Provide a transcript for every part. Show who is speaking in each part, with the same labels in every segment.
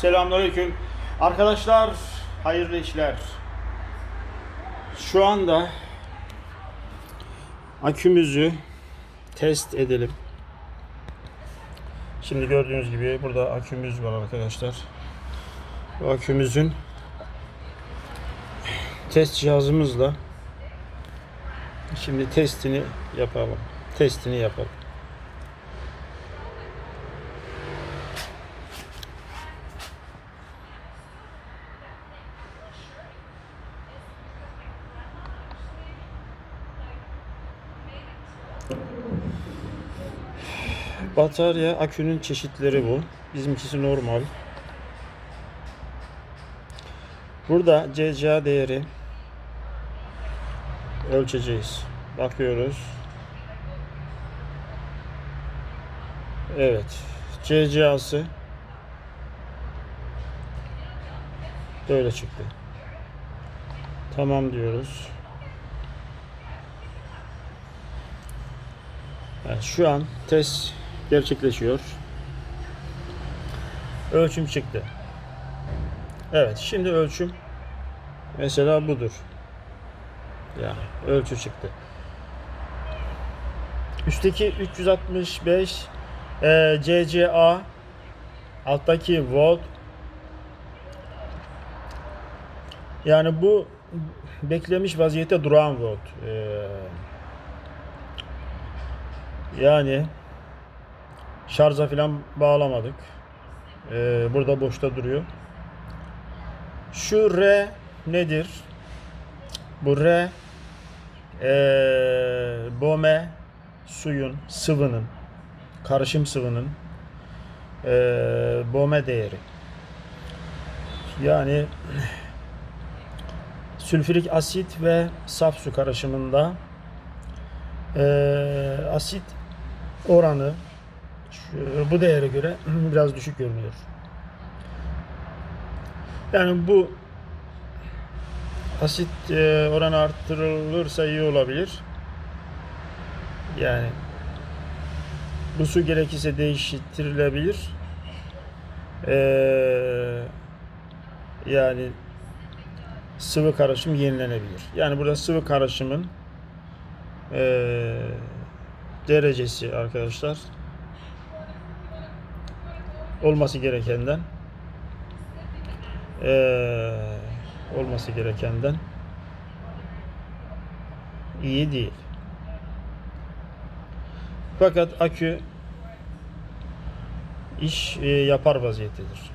Speaker 1: Selamünaleyküm. Arkadaşlar hayırlı işler. Şu anda akümüzü test edelim. Şimdi gördüğünüz gibi burada akümüz var arkadaşlar. Bu akümüzün test cihazımızla şimdi testini yapalım. Testini yapalım. Batarya akünün çeşitleri bu. Bizimkisi normal. Burada CCA değeri ölçeceğiz. Bakıyoruz. Evet. CCA'sı böyle çıktı. Tamam diyoruz. Evet, şu an test gerçekleşiyor. Ölçüm çıktı. Evet, şimdi ölçüm mesela budur. Yani ölçü çıktı. Üstteki 365 e, CCA alttaki volt yani bu beklemiş vaziyette duran volt. E, yani şarja falan bağlamadık. Ee, burada boşta duruyor. Şu R nedir? Bu R ee, bome suyun, sıvının, karışım sıvının ee, bome değeri. Yani sülfürik asit ve saf su karışımında ee, asit oranı şu, bu değere göre biraz düşük görünüyor. Yani bu asit e, oranı arttırılırsa iyi olabilir. Yani bu su gerekirse değiştirilebilir. Ee, yani sıvı karışım yenilenebilir. Yani burada sıvı karışımın ee, derecesi arkadaşlar olması gerekenden ee, olması gerekenden iyi değil. Fakat akü iş e, yapar vaziyettedir.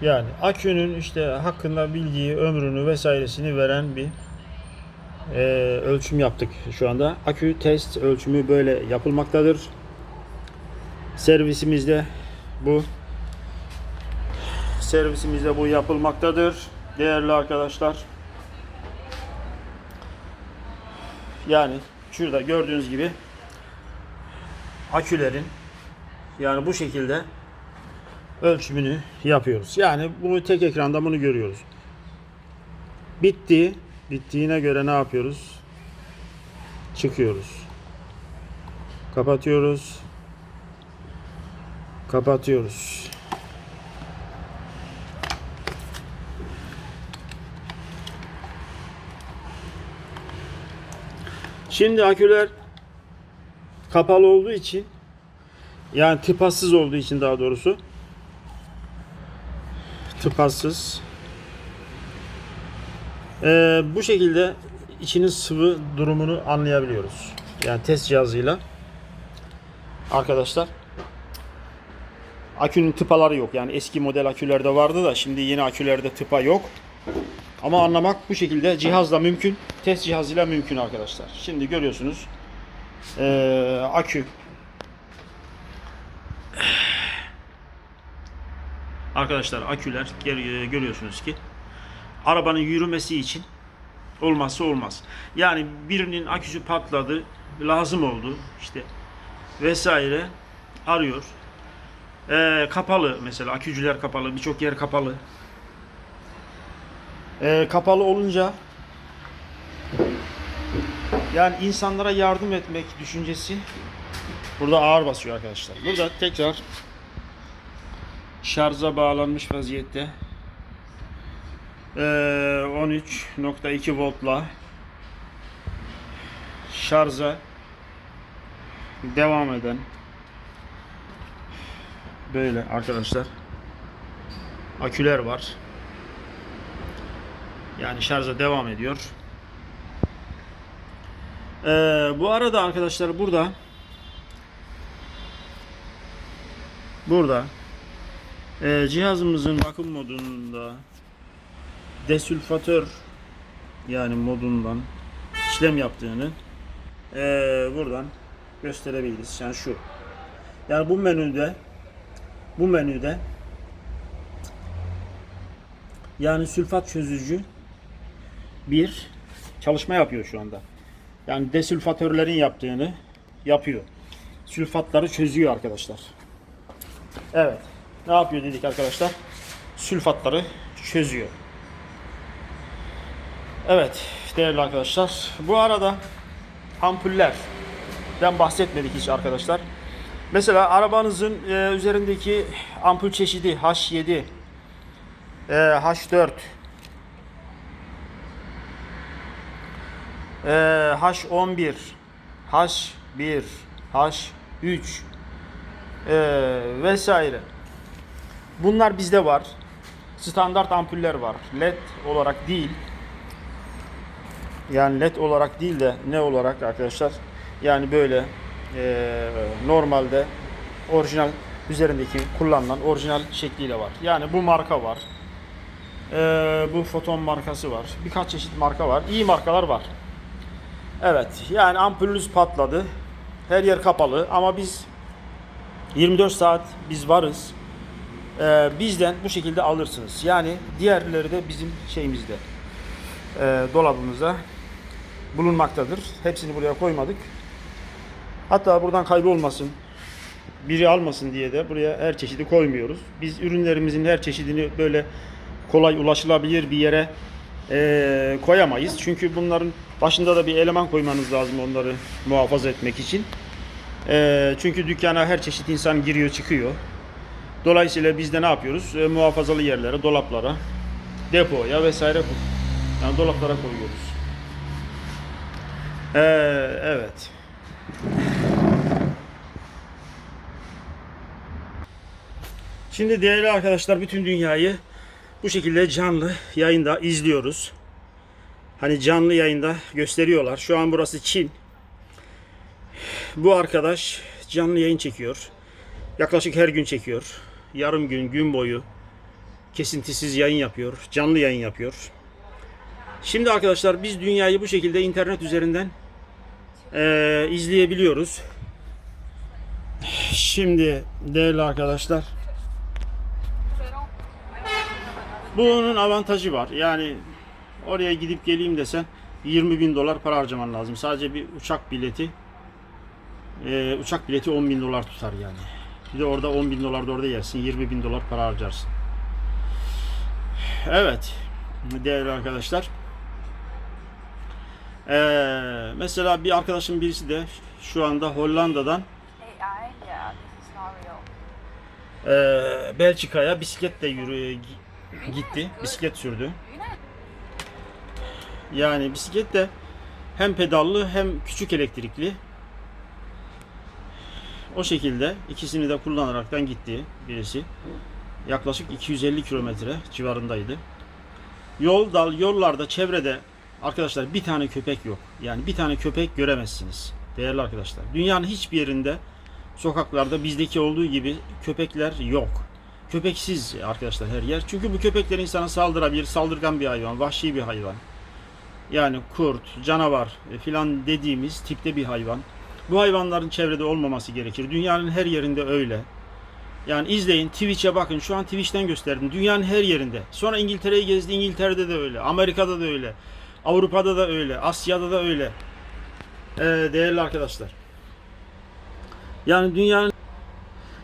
Speaker 1: Yani akünün işte hakkında bilgiyi, ömrünü vesairesini veren bir e, ölçüm yaptık şu anda. Akü test ölçümü böyle yapılmaktadır. Servisimizde bu servisimizde bu yapılmaktadır. Değerli arkadaşlar. Yani şurada gördüğünüz gibi akülerin yani bu şekilde ölçümünü yapıyoruz. Yani bunu tek ekranda bunu görüyoruz. Bitti. Bittiğine göre ne yapıyoruz? Çıkıyoruz. Kapatıyoruz. Kapatıyoruz. Şimdi aküler kapalı olduğu için yani tıpasız olduğu için daha doğrusu tıpasız. Ee, bu şekilde içinin sıvı durumunu anlayabiliyoruz. Yani test cihazıyla. Arkadaşlar. Akünün tıpaları yok. Yani eski model akülerde vardı da şimdi yeni akülerde tıpa yok. Ama anlamak bu şekilde cihazla mümkün. Test cihazıyla mümkün arkadaşlar. Şimdi görüyorsunuz. Ee, akü Arkadaşlar aküler gel- görüyorsunuz ki arabanın yürümesi için olmazsa olmaz. Yani birinin aküsü patladı, lazım oldu işte vesaire arıyor. Ee, kapalı mesela akücüler kapalı, birçok yer kapalı. Ee, kapalı olunca Yani insanlara yardım etmek düşüncesi burada ağır basıyor arkadaşlar. Burada tekrar şarja bağlanmış vaziyette Ee, 13.2 voltla şarja devam eden böyle arkadaşlar aküler var. Yani şarja devam ediyor. Ee, bu arada arkadaşlar burada burada e, cihazımızın bakım modunda desülfatör yani modundan işlem yaptığını e, buradan gösterebiliriz. Yani şu. Yani bu menüde bu menüde yani sülfat çözücü bir çalışma yapıyor şu anda. Yani desülfatörlerin yaptığını yapıyor. Sülfatları çözüyor arkadaşlar. Evet. Ne yapıyor dedik arkadaşlar? Sülfatları çözüyor. Evet değerli arkadaşlar. Bu arada ampullerden bahsetmedik hiç arkadaşlar. Mesela arabanızın e, üzerindeki ampul çeşidi H7, e, H4, e, H11, H1, H3 e, vesaire. Bunlar bizde var. Standart ampuller var. LED olarak değil. Yani led olarak değil de ne olarak arkadaşlar? Yani böyle eee, normalde orijinal üzerindeki kullanılan orijinal şekliyle var. Yani bu marka var. Eee, bu foton markası var. Birkaç çeşit marka var. İyi markalar var. Evet. Yani ampulünüz patladı. Her yer kapalı ama biz 24 saat biz varız. Eee, bizden bu şekilde alırsınız. Yani diğerleri de bizim şeyimizde e, dolabımıza bulunmaktadır. Hepsini buraya koymadık. Hatta buradan kaybolmasın, biri almasın diye de buraya her çeşidi koymuyoruz. Biz ürünlerimizin her çeşidini böyle kolay ulaşılabilir bir yere e, koyamayız. Çünkü bunların başında da bir eleman koymanız lazım onları muhafaza etmek için. E, çünkü dükkana her çeşit insan giriyor çıkıyor. Dolayısıyla biz de ne yapıyoruz? E, muhafazalı yerlere, dolaplara, depoya vesaire yani dolaplara koyuyoruz. Ee, evet. Şimdi değerli arkadaşlar bütün dünyayı bu şekilde canlı yayında izliyoruz. Hani canlı yayında gösteriyorlar. Şu an burası Çin. Bu arkadaş canlı yayın çekiyor. Yaklaşık her gün çekiyor. Yarım gün, gün boyu kesintisiz yayın yapıyor. Canlı yayın yapıyor. Şimdi arkadaşlar biz dünyayı bu şekilde internet üzerinden eee, izleyebiliyoruz. Şimdi değerli arkadaşlar bunun avantajı var. Yani oraya gidip geleyim desen 20 bin dolar para harcaman lazım. Sadece bir uçak bileti eee, uçak bileti 10 bin dolar tutar yani. Bir de orada 10 bin dolar da orada yersin. 20 bin dolar para harcarsın. Evet değerli arkadaşlar. Ee, mesela bir arkadaşım birisi de şu anda Hollanda'dan e, Belçika'ya bisikletle yürü gitti. Bisiklet sürdü. Yani bisiklet de hem pedallı hem küçük elektrikli. O şekilde ikisini de kullanaraktan gitti birisi. Yaklaşık 250 kilometre civarındaydı. Yol dal yollarda çevrede arkadaşlar bir tane köpek yok. Yani bir tane köpek göremezsiniz. Değerli arkadaşlar. Dünyanın hiçbir yerinde sokaklarda bizdeki olduğu gibi köpekler yok. Köpeksiz arkadaşlar her yer. Çünkü bu köpekler insana saldırabilir. Saldırgan bir hayvan, vahşi bir hayvan. Yani kurt, canavar e, filan dediğimiz tipte bir hayvan. Bu hayvanların çevrede olmaması gerekir. Dünyanın her yerinde öyle. Yani izleyin, Twitch'e bakın. Şu an Twitch'ten gösterdim. Dünyanın her yerinde. Sonra İngiltere'yi gezdi. İngiltere'de de öyle. Amerika'da da öyle. Avrupa'da da öyle. Asya'da da öyle. Ee, değerli arkadaşlar. Yani dünyanın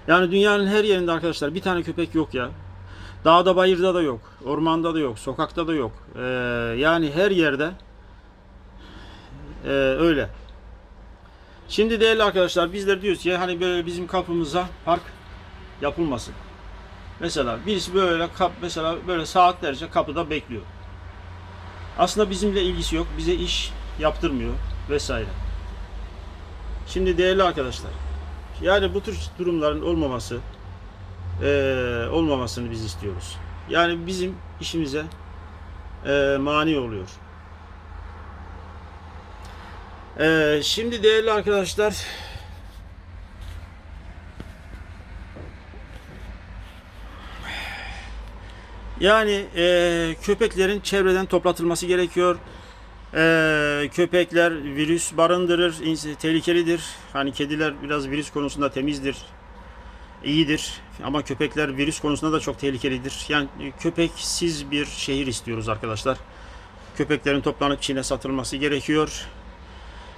Speaker 1: yani dünyanın her yerinde arkadaşlar bir tane köpek yok ya. Dağda bayırda da yok. Ormanda da yok. Sokakta da yok. Ee, yani her yerde Ee, öyle. Şimdi değerli arkadaşlar bizler diyoruz ki hani böyle bizim kapımıza park yapılmasın. Mesela birisi böyle kap mesela böyle saatlerce kapıda bekliyor. Aslında bizimle ilgisi yok. Bize iş yaptırmıyor vesaire. Şimdi değerli arkadaşlar yani bu tür durumların olmaması eee, olmamasını biz istiyoruz. Yani bizim işimize eee, mani oluyor. Eee, şimdi değerli arkadaşlar yani eee, köpeklerin çevreden toplatılması gerekiyor. Eee, köpekler virüs barındırır, tehlikelidir. Hani kediler biraz virüs konusunda temizdir, iyidir. Ama köpekler virüs konusunda da çok tehlikelidir. Yani e, köpeksiz bir şehir istiyoruz arkadaşlar. Köpeklerin toplanıp Çin'e satılması gerekiyor.